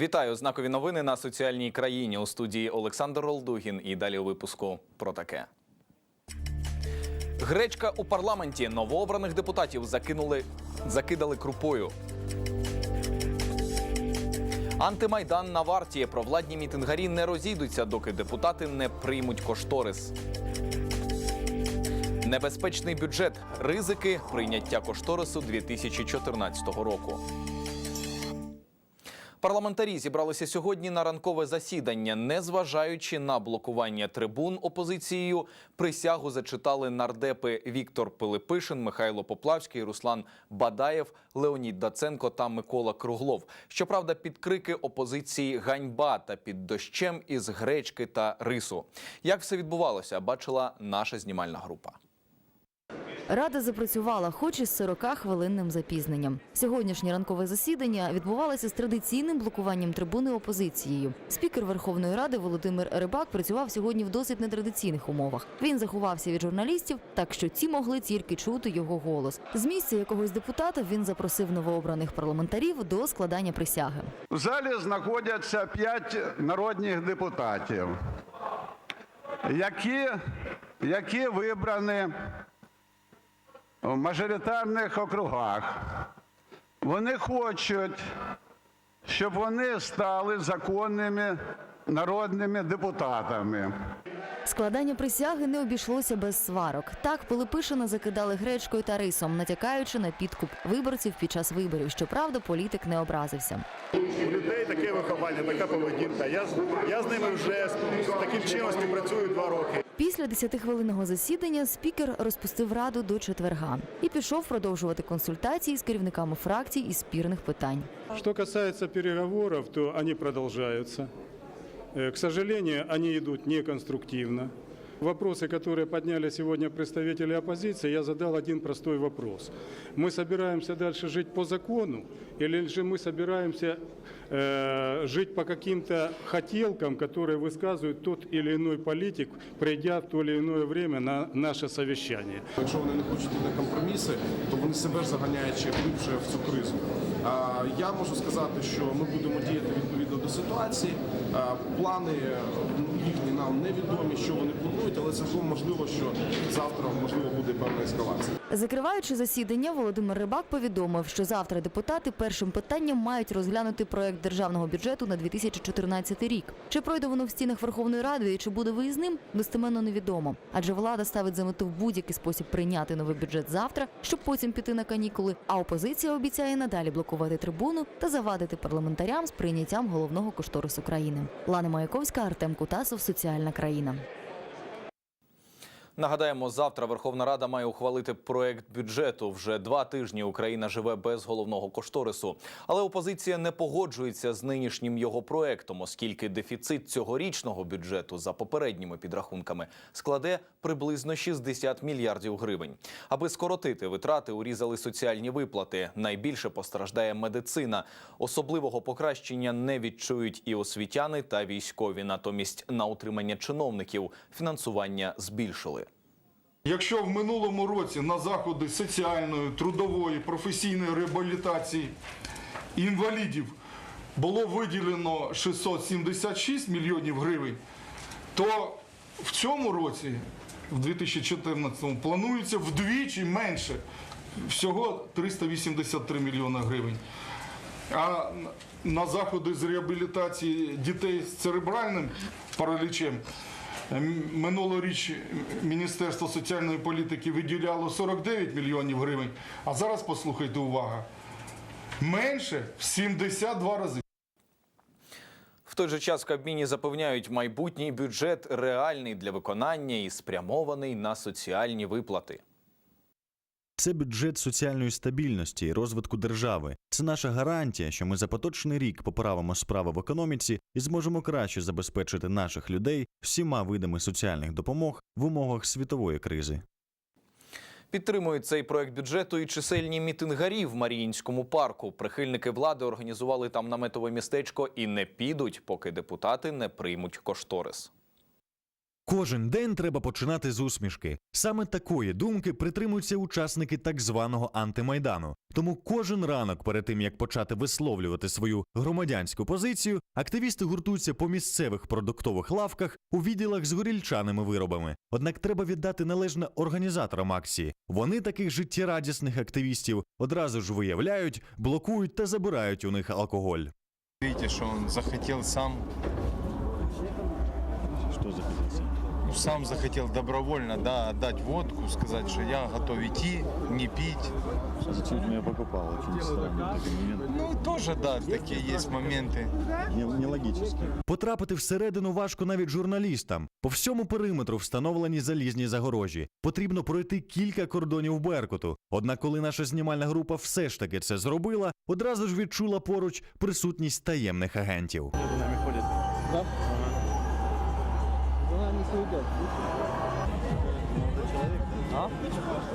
Вітаю знакові новини на соціальній країні у студії Олександр Олдугін. І далі у випуску про таке. Гречка у парламенті новообраних депутатів закинули, закидали крупою. Антимайдан на варті. Провладні мітингарі не розійдуться, доки депутати не приймуть кошторис. Небезпечний бюджет, ризики прийняття кошторису 2014 року. Парламентарі зібралися сьогодні на ранкове засідання. Незважаючи на блокування трибун опозицією, присягу зачитали нардепи Віктор Пилипишин, Михайло Поплавський, Руслан Бадаєв, Леонід Даценко та Микола Круглов. Щоправда, під крики опозиції ганьба та під дощем із гречки та рису. Як все відбувалося, бачила наша знімальна група. Рада запрацювала, хоч і з 40-хвилинним запізненням. Сьогоднішнє ранкове засідання відбувалося з традиційним блокуванням трибуни опозицією. Спікер Верховної Ради Володимир Рибак працював сьогодні в досить нетрадиційних умовах. Він заховався від журналістів, так що ці могли тільки чути його голос. З місця якогось депутата він запросив новообраних парламентарів до складання присяги. В залі знаходяться п'ять народних депутатів, які, які вибрані в мажоритарних округах. Вони хочуть, щоб вони стали законними народними депутатами. Складання присяги не обійшлося без сварок. Так Пилипишина закидали гречкою та рисом, натякаючи на підкуп виборців під час виборів. Щоправда, політик не образився. У людей таке виховання, така поведінка. Я, з- я з ними вже з, таким чином співпрацюю два роки. Після 10-хвилинного засідання спікер розпустив раду до четверга і пішов продовжувати консультації з керівниками фракцій із спірних питань. Что касается переговоров, то они продолжаются. Э, К сожалению, они идут неконструктивно Вопросы, которые подняли сегодня представители оппозиции, я задал один простой вопрос. Мы собираемся дальше жить по закону или же мы собираемся э, жить по каким-то хотелкам, которые высказывает тот или иной политик, придя в то или иное время на наше совещание? Якщо вони не хочуть йти на компроміси, то вони себе ж заганяють ще глибше в цю кризу. А, Я можу сказати, що ми будемо діяти відповідно до ситуації. А, Плани е, їхні нам невідомі, що вони планують, але цілком можливо, що завтра можливо буде певна ескалація. Закриваючи засідання, Володимир Рибак повідомив, що завтра депутати першим питанням мають розглянути проект державного бюджету на 2014 рік. Чи пройде воно в стінах Верховної Ради і чи буде виїзним, достеменно невідомо. Адже влада ставить за мету в будь-який спосіб прийняти новий бюджет завтра, щоб потім піти на канікули. А опозиція обіцяє надалі блокувати трибуну та завадити парламентарям з прийняттям головного кошторису країни. Лана Маяковська, Артем Кутасов, Соціальна країна. Нагадаємо, завтра Верховна Рада має ухвалити проект бюджету. Вже два тижні Україна живе без головного кошторису. Але опозиція не погоджується з нинішнім його проектом, оскільки дефіцит цьогорічного бюджету за попередніми підрахунками складе приблизно 60 мільярдів гривень. Аби скоротити витрати, урізали соціальні виплати. Найбільше постраждає медицина. Особливого покращення не відчують і освітяни та військові. Натомість на утримання чиновників фінансування збільшили. Якщо в минулому році на заходи соціальної, трудової, професійної реабілітації інвалідів було виділено 676 мільйонів гривень, то в цьому році, в 2014-му, планується вдвічі менше, всього 383 мільйони гривень. А на заходи з реабілітації дітей з церебральним паралічем минулоріч Міністерство соціальної політики виділяло 49 мільйонів гривень, а зараз послухайте увага. Менше в 72 рази. В той же час в Кабміні запевняють, майбутній бюджет реальний для виконання і спрямований на соціальні виплати. Це бюджет соціальної стабільності і розвитку держави. Це наша гарантія, що ми за поточний рік поправимо справи в економіці і зможемо краще забезпечити наших людей всіма видами соціальних допомог в умовах світової кризи. Підтримують цей проект бюджету і чисельні мітингарі в Маріїнському парку. Прихильники влади організували там наметове містечко і не підуть, поки депутати не приймуть кошторис. Кожен день треба починати з усмішки. Саме такої думки притримуються учасники так званого антимайдану. Тому кожен ранок, перед тим як почати висловлювати свою громадянську позицію, активісти гуртуються по місцевих продуктових лавках у відділах з горільчаними виробами. Однак треба віддати належне організаторам акції. Вони таких життєрадісних активістів одразу ж виявляють, блокують та забирають у них алкоголь. Видите, что он захотел сам, Що захотівся? Сам захотел добровольно, да, отдать водку, сказать, что я готов идти, не пить. Зачем меня покупал? Очень странный такой момент. Ну, тоже, да, такие есть моменты. Не- Нелогический. Потрапити всередину важко навіть журналістам. По всьому периметру встановлені залізні загорожі. Потрібно пройти кілька кордонів Беркуту. Однак, коли наша знімальна група все ж таки це зробила, одразу ж відчула поруч присутність таємних агентів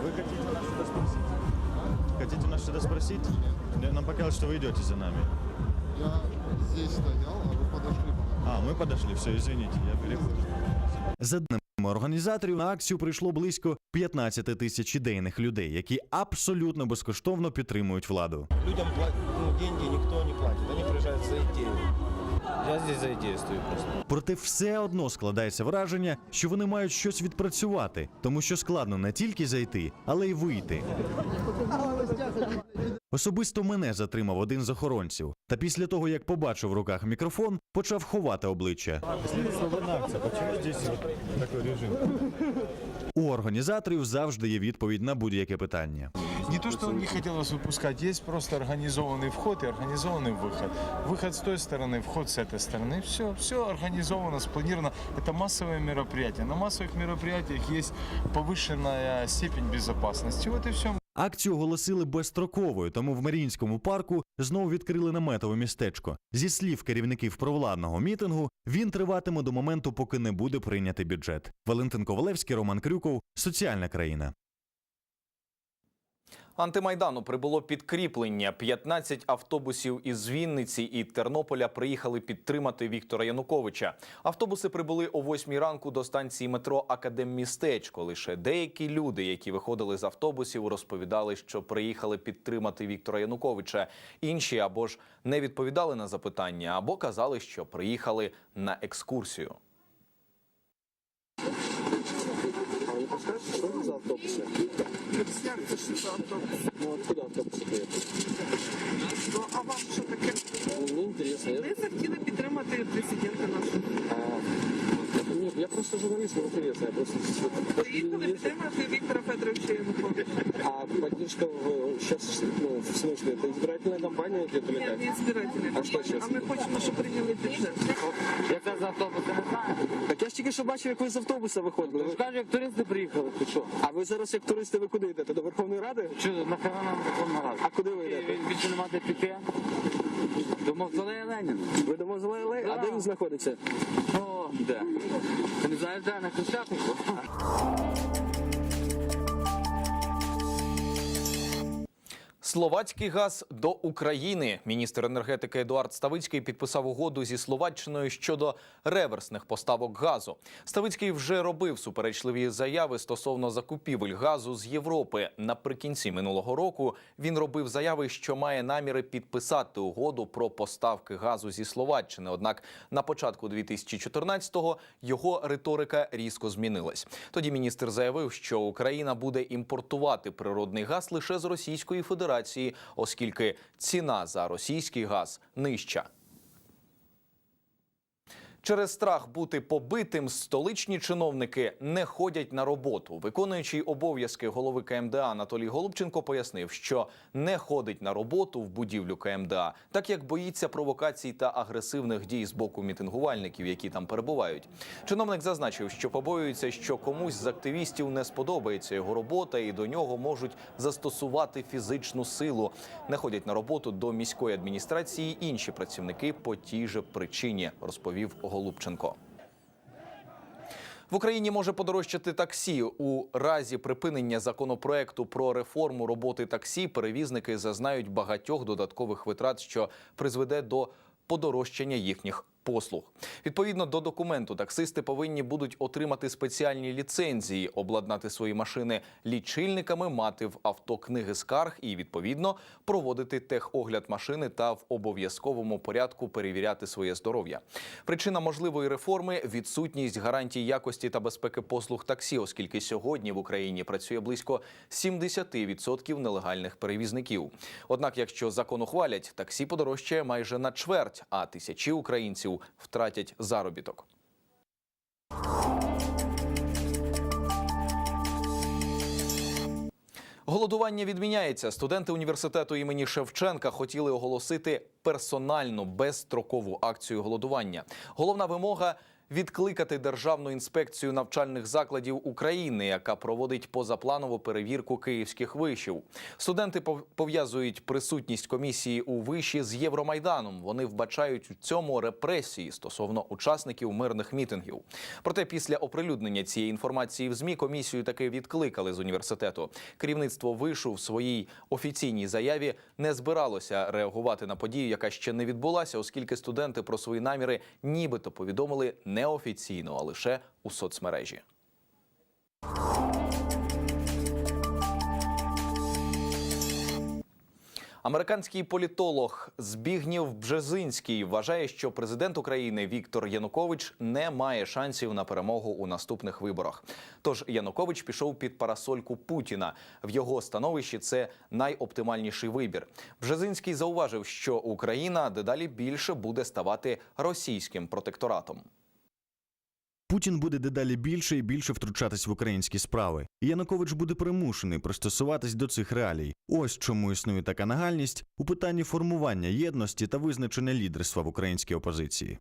Вы хотите нас что-то спросить? Хотите нас что-то спросить? Да, Нам показалось, что вы идете за нами. Я здесь стоял, а вы подошли. А, мы подошли, все, извините, я перепутал. За даними організаторів, на акцію прийшло близько 15 тисяч ідейних людей, які абсолютно безкоштовно підтримують владу. Людям пла- ну, деньги никто не платит, они приезжают за идею. Я здесь за стою просто. Проте все одно складається враження, що вони мають щось відпрацювати, тому що складно не тільки зайти, але й вийти. Особисто мене затримав один з охоронців, та після того, як побачив в руках мікрофон, почав ховати обличчя. У організаторів завжди є відповідь на будь-яке питання. Не то, что он не хотел вас выпускать, есть просто организованный вход и организованный выход. Выход с той стороны, вход с этой стороны. Все, все организовано, спланировано. Это массовое мероприятие. На массовых мероприятиях есть повышенная степень безопасности. Вот и все. Акцію оголосили безстроковою, тому в Маріїнському парку знову відкрили наметове містечко. Зі слів керівників провладного мітингу, він триватиме до моменту, поки не буде прийнятий бюджет. Валентин Ковалевський, Роман Крюков, Соціальна країна. Антимайдану прибуло підкріплення. 15 автобусів із Вінниці і Тернополя приїхали підтримати Віктора Януковича. Автобуси прибули о 8 ранку до станції метро Академмістечко. Лише деякі люди, які виходили з автобусів, розповідали, що приїхали підтримати Віктора Януковича. Інші або ж не відповідали на запитання, або казали, що приїхали на екскурсію. Ну, откуда автобусы приехали? А вам що таке? Ну, интересно. Я, Ми захотіли підтримати президента нашого. а, нет, я просто журналист, мне интересно. Я просто... Приїхали підтримати Віктора Федоровича Януковича. А поддержка в, сейчас, ну, в смысле, это избирательная кампания где-то или Ні, как? не збирательна А що кампанія, щас? а ми хочемо, щоб прийняли бюджет. Яка за автобуси не знаю. що бачив, як ви з автобуса виходили. Ви кажу, як туристи приїхали, ти що? А ви зараз як туристи ви куди йдете? До Верховної Ради? Що, на нам Верховна Рада? А куди ви йдете? Більше не мати піти. До Мавзолея Леніна. Ви до Мавзолея Леніна? А де він знаходиться? О, де? Ти не знаєш, де? На Хрещатику? Словацький газ до України. Міністр енергетики Едуард Ставицький підписав угоду зі Словаччиною щодо реверсних поставок газу. Ставицький вже робив суперечливі заяви стосовно закупівель газу з Європи. Наприкінці минулого року він робив заяви, що має наміри підписати угоду про поставки газу зі Словаччини. Однак на початку 2014-го його риторика різко змінилась. Тоді міністр заявив, що Україна буде імпортувати природний газ лише з Російської Федерації, оскільки ціна за російський газ нижча. Через страх бути побитим столичні чиновники не ходять на роботу. Виконуючий обов'язки голови КМДА Анатолій Голубченко пояснив, що не ходить на роботу в будівлю КМДА, так як боїться провокацій та агресивних дій з боку мітингувальників, які там перебувають. Чиновник зазначив, що побоюється, що комусь з активістів не сподобається його робота, і до нього можуть застосувати фізичну силу. Не ходять на роботу до міської адміністрації інші працівники по тій же причині, розповів Голубченко. В Україні може подорожчати таксі у разі припинення законопроекту про реформу роботи таксі. Перевізники зазнають багатьох додаткових витрат, що призведе до подорожчання їхніх послуг. Відповідно до документу, таксисти повинні будуть отримати спеціальні ліцензії, обладнати свої машини лічильниками, мати в авто книги скарг і відповідно проводити техогляд машини та в обов'язковому порядку перевіряти своє здоров'я. Причина можливої реформи відсутність гарантій якості та безпеки послуг таксі, оскільки сьогодні в Україні працює близько 70% нелегальних перевізників. Однак, якщо закон ухвалять, таксі подорожчає майже на чверть, а тисячі українців втратять заробіток. Голодування відміняється. Студенти університету імені Шевченка хотіли оголосити персональну безстрокову акцію голодування. Головна вимога відкликати Державну інспекцію навчальних закладів України, яка проводить позапланову перевірку київських вишів. Студенти пов'язують присутність комісії у виші з Євромайданом. Вони вбачають у цьому репресії стосовно учасників мирних мітингів. Проте після оприлюднення цієї інформації в змі комісію таки відкликали з університету. Керівництво вишу в своїй офіційній заяві не збиралося реагувати на подію, яка ще не відбулася, оскільки студенти про свої наміри нібито повідомили неофіційно, а лише у соцмережі. Американський політолог Збігнів Бжезинський вважає, що президент України Віктор Янукович не має шансів на перемогу у наступних виборах. Тож Янукович пішов під парасольку Путіна. В його становищі це найоптимальніший вибір. Бжезинський зауважив, що Україна дедалі більше буде ставати російським протекторатом. Путін буде дедалі більше і більше втручатись в українські справи. І Янукович буде примушений пристосуватись до цих реалій. Ось чому існує така нагальність у питанні формування єдності та визначення лідерства в українській опозиції.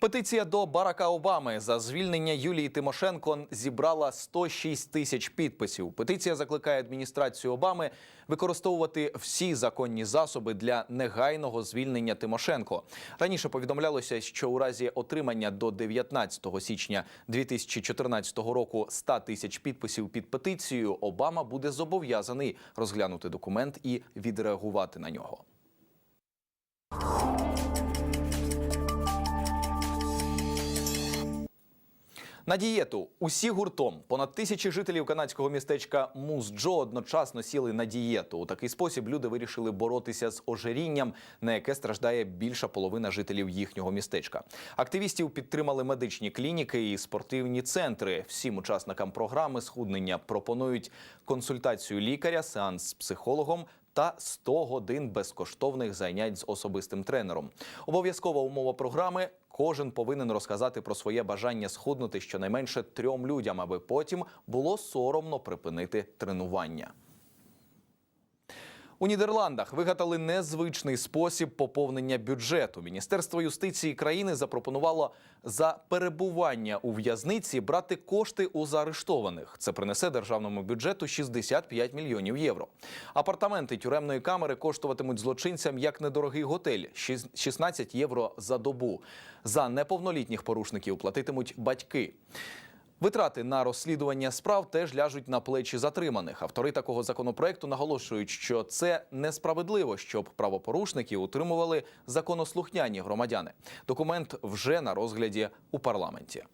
Петиція до Барака Обами за звільнення Юлії Тимошенко зібрала 106 тисяч підписів. Петиція закликає адміністрацію Обами використовувати всі законні засоби для негайного звільнення Тимошенко. Раніше повідомлялося, що у разі отримання до 19 січня 2014 року 100 тисяч підписів під петицією, Обама буде зобов'язаний розглянути документ і відреагувати на нього. На дієту усі гуртом понад тисячі жителів канадського містечка Мус-Джо одночасно сіли на дієту. У такий спосіб люди вирішили боротися з ожирінням, на яке страждає більша половина жителів їхнього містечка. Активістів підтримали медичні клініки і спортивні центри. Всім учасникам програми схуднення пропонують консультацію лікаря, сеанс з психологом. Та 100 годин безкоштовних занять з особистим тренером. Обов'язкова умова програми: кожен повинен розказати про своє бажання схуднути щонайменше трьом людям, аби потім було соромно припинити тренування. У Нідерландах вигадали незвичний спосіб поповнення бюджету. Міністерство юстиції країни запропонувало за перебування у в'язниці брати кошти у заарештованих. Це принесе державному бюджету 65 мільйонів євро. Апартаменти тюремної камери коштуватимуть злочинцям як недорогий готель 16 євро за добу. За неповнолітніх порушників платитимуть батьки. Витрати на розслідування справ теж ляжуть на плечі затриманих. Автори такого законопроекту наголошують, що це несправедливо, щоб правопорушники утримували законослухняні громадяни. Документ вже на розгляді у парламенті.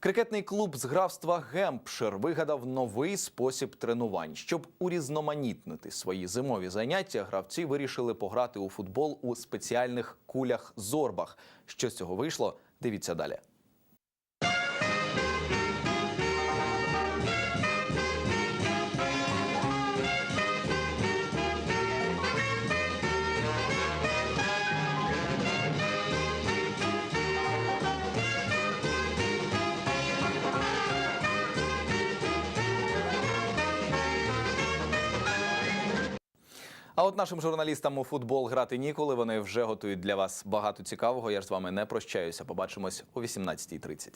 Крикетний клуб з графства Гемпшир вигадав новий спосіб тренувань. Щоб урізноманітнити свої зимові заняття, гравці вирішили пограти у футбол у спеціальних кулях-зорбах. Що з цього вийшло? Дивіться далі. А от нашим журналістам у футбол грати ніколи. Вони вже готують для вас багато цікавого. Я ж з вами не прощаюся. Побачимось о 18.30.